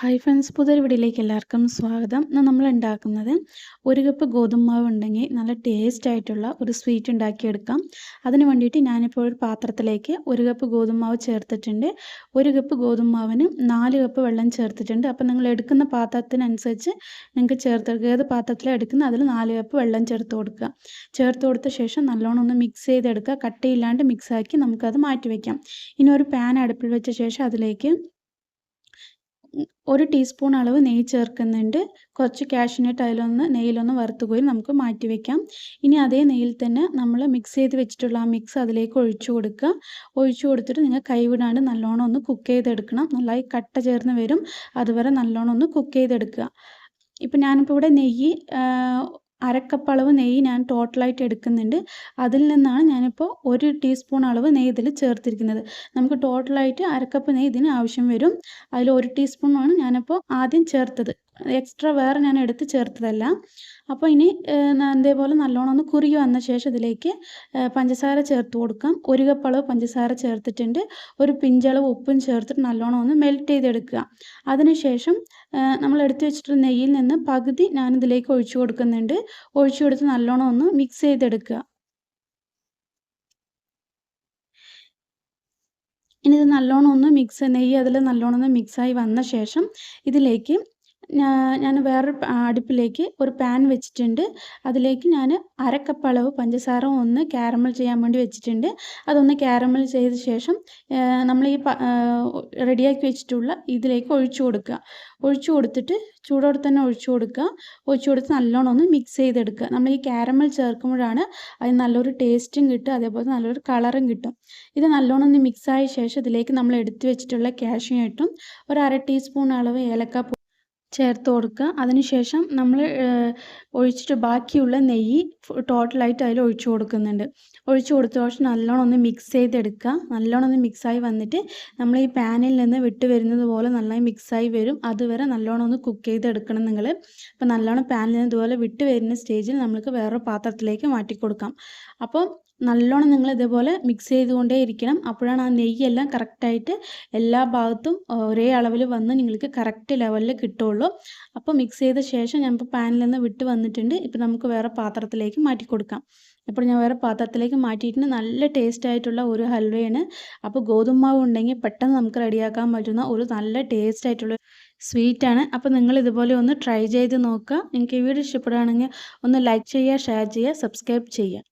Hi friends പുതിയൊരു വീഡിയോയിലേക്ക് എല്ലാവർക്കും സ്വാഗതം. ഇന്ന് നമ്മൾ ഉണ്ടാക്കുന്നത് ഒരു കപ്പ് ഗോതമ്പ് മാവ് ഉണ്ടെങ്കിൽ നല്ല ടേസ്റ്റ് ആയിട്ടുള്ള ഒരു സ്വീറ്റ് ഉണ്ടാക്കിയെടുക്കാം. അതിന് വേണ്ടിയിട്ട് ഞാനിപ്പോൾ ഒരു പാത്രത്തിലേക്ക് ഒരു കപ്പ് ഗോതമ്പ് മാവ് ചേർത്തിട്ടുണ്ട്. ഒരു കപ്പ് ഗോതമ്പ് മാവിന് നാല് കപ്പ് വെള്ളം ചേർത്തിട്ടുണ്ട്. അപ്പോൾ നിങ്ങൾ എടുക്കുന്ന പാത്രത്തിനനുസരിച്ച് നിങ്ങൾക്ക് ചേർത്തെടുക്കുക ഏത് പാത്രത്തിലാണ് എടുക്കുന്നത്. അതിൽ നാല് കപ്പ് വെള്ളം ചേർത്ത് കൊടുക്കുക. ചേർത്ത് കൊടുത്ത ശേഷം നല്ലോണം ഒന്ന് മിക്സ് ചെയ്തെടുക്കുക. കട്ടയില്ലാണ്ട് മിക്സാക്കി നമുക്കത് മാറ്റി വയ്ക്കാം ഇനി ഒരു പാൻ അടുപ്പിൽ വെച്ച ശേഷം അതിലേക്ക് ഒരു ടീസ്പൂൺ അളവ് നെയ്യ് ചേർക്കുന്നുണ്ട്. കുറച്ച് കാഷ്യൂനട്ട് അതിലൊന്ന് നെയ്യിലൊന്ന് വറുത്ത് നമുക്ക് മാറ്റി വെക്കാം. ഇനി അതേ നെയ്യിൽ തന്നെ നമ്മൾ മിക്സ് ചെയ്ത് വെച്ചിട്ടുള്ള ആ മിക്സ് അതിലേക്ക് ഒഴിച്ചു കൊടുക്കുക. ഒഴിച്ചു കൊടുത്തിട്ട് നിങ്ങൾ കൈവിടാണ്ട് നല്ലോണം ഒന്ന് കുക്ക് ചെയ്തെടുക്കണം. നന്നായി കട്ട ചേർന്ന് വരും. അതുവരെ നല്ലോണം ഒന്ന് കുക്ക് ചെയ്തെടുക്കുക. ഇപ്പം ഞാനിപ്പോൾ ഇവിടെ നെയ്യ് അരക്കപ്പ് അളവ് നെയ്യ് ഞാൻ ടോട്ടലായിട്ട് എടുക്കുന്നുണ്ട്. അതിൽ നിന്നാണ് ഞാനിപ്പോൾ ഒരു ടീസ്പൂൺ അളവ് നെയ്യ് ഇതിൽ ചേർത്തിരിക്കുന്നത്. നമുക്ക് ടോട്ടലായിട്ട് അരക്കപ്പ് നെയ്യ് ഇതിന് ആവശ്യം വരും. അതിൽ ഒരു ടീസ്പൂണാണ് ഞാനിപ്പോൾ ആദ്യം ചേർത്തത്. എക്സ്ട്രാ വേറെ ഞാൻ എടുത്ത് ചേർത്തതല്ല. അപ്പോൾ ഇനി ഇതേപോലെ നല്ലോണം ഒന്ന് കുറുകി വന്ന ശേഷം ഇതിലേക്ക് പഞ്ചസാര ചേർത്ത് കൊടുക്കാം. ഒരു കപ്പ് അളവ് പഞ്ചസാര ചേർത്തിട്ടുണ്ട്. ഒരു പിഞ്ചളവ് ഉപ്പും ചേർത്തിട്ട് നല്ലോണം ഒന്ന് മെൽറ്റ് ചെയ്തെടുക്കുക. അതിനുശേഷം നമ്മൾ എടുത്തു വെച്ചിട്ടുള്ള നെയ്യിൽ നിന്ന് പകുതി ഞാനിതിലേക്ക് ഒഴിച്ചു കൊടുക്കുന്നുണ്ട്. ഒഴിച്ചു കൊടുത്ത് നല്ലോണം ഒന്ന് മിക്സ് ചെയ്തെടുക്കുക. ഇനി ഇത് നല്ലോണം ഒന്ന് മിക്സ് നെയ്യ് അതിൽ നല്ലോണം ഒന്ന് മിക്സായി വന്ന ശേഷം ഇതിലേക്ക് ഞാൻ വേറൊരു അടുപ്പിലേക്ക് ഒരു പാൻ വെച്ചിട്ടുണ്ട്. അതിലേക്ക് ഞാൻ അര കപ്പ് അളവ് പഞ്ചസാര ഒന്ന് കാരമൽ ചെയ്യാൻ വേണ്ടി വെച്ചിട്ടുണ്ട്. അതൊന്ന് കാരമൽ ചെയ്ത ശേഷം നമ്മൾ ഈ റെഡിയാക്കി വെച്ചിട്ടുള്ള ഇതിലേക്ക് ഒഴിച്ചു കൊടുക്കുക. ഒഴിച്ചു കൊടുത്തിട്ട് ചൂടോടെ തന്നെ ഒഴിച്ചു കൊടുക്കുക. ഒഴിച്ചു കൊടുത്ത് നല്ലോണം ഒന്ന് മിക്സ് ചെയ്തെടുക്കുക. നമ്മൾ ഈ കാരമൽ ചേർക്കുമ്പോഴാണ് അതിന് നല്ലൊരു ടേസ്റ്റും കിട്ടും അതേപോലെ നല്ലൊരു കളറും കിട്ടും. ഇത് നല്ലോണം ഒന്ന് മിക്സായ ശേഷം ഇതിലേക്ക് നമ്മൾ എടുത്തു വെച്ചിട്ടുള്ള കാഷ്യൂ ഇട്ടും ഒരു അര ടീസ്പൂൺ അളവ് ഏലക്ക ചേർത്ത് കൊടുക്കുക. അതിനുശേഷം നമ്മൾ ഒഴിച്ചിട്ട് ബാക്കിയുള്ള നെയ്യ് ടോട്ടലായിട്ട് അതിൽ ഒഴിച്ചു കൊടുക്കുന്നുണ്ട്. ഒഴിച്ചു കൊടുത്ത ശേഷം നല്ലോണം ഒന്ന് മിക്സ് ചെയ്തെടുക്കുക. നല്ലോണം ഒന്ന് മിക്സായി വന്നിട്ട് നമ്മൾ ഈ പാനിൽ നിന്ന് വിട്ട് വരുന്നത് പോലെ നന്നായി മിക്സായി വരും. അതുവരെ നല്ലോണം ഒന്ന് കുക്ക് ചെയ്തെടുക്കണം നിങ്ങൾ അപ്പോൾ നല്ലോണം പാനിൽ നിന്ന് ഇതുപോലെ വിട്ട് വരുന്ന സ്റ്റേജിൽ നമുക്ക് വേറൊരു പാത്രത്തിലേക്ക് മാറ്റി കൊടുക്കാം. അപ്പോൾ നല്ലോണം നിങ്ങൾ ഇതേപോലെ മിക്സ് ചെയ്തുകൊണ്ടേ ഇരിക്കണം. അപ്പോഴാണ് ആ നെയ്യെല്ലാം കറക്റ്റായിട്ട് എല്ലാ ഭാഗത്തും ഒരേ അളവിൽ വന്ന് നിങ്ങൾക്ക് കറക്റ്റ് ലെവലിൽ കിട്ടുള്ളൂ. അപ്പോൾ മിക്സ് ചെയ്ത ശേഷം ഞാൻ ഇപ്പോൾ പാനിൽ നിന്ന് വിട്ട് വന്നിട്ടുണ്ട്. ഇപ്പോൾ നമുക്ക് വേറെ പാത്രത്തിലേക്ക് മാറ്റി കൊടുക്കാം. ഇപ്പോൾ ഞാൻ വേറെ പാത്രത്തിലേക്ക് മാറ്റിയിട്ടുണ്ട്. നല്ല ടേസ്റ്റ് ആയിട്ടുള്ള ഒരു ഹൽവയാണ്. അപ്പോൾ ഗോതമ്പാവ് ഉണ്ടെങ്കിൽ പെട്ടെന്ന് നമുക്ക് റെഡിയാക്കാൻ പറ്റുന്ന ഒരു നല്ല ടേസ്റ്റ് ആയിട്ടുള്ള സ്വീറ്റാണ് അപ്പോൾ നിങ്ങൾ ഇതുപോലെ ഒന്ന് ട്രൈ ചെയ്ത് നോക്കുക. നിങ്ങൾക്ക് ഈ വീഡിയോ ഇഷ്ടപ്പെടുകയാണെങ്കിൽ ഒന്ന് ലൈക്ക് ചെയ്യുക ഷെയർ ചെയ്യുക സബ്സ്ക്രൈബ് ചെയ്യുക.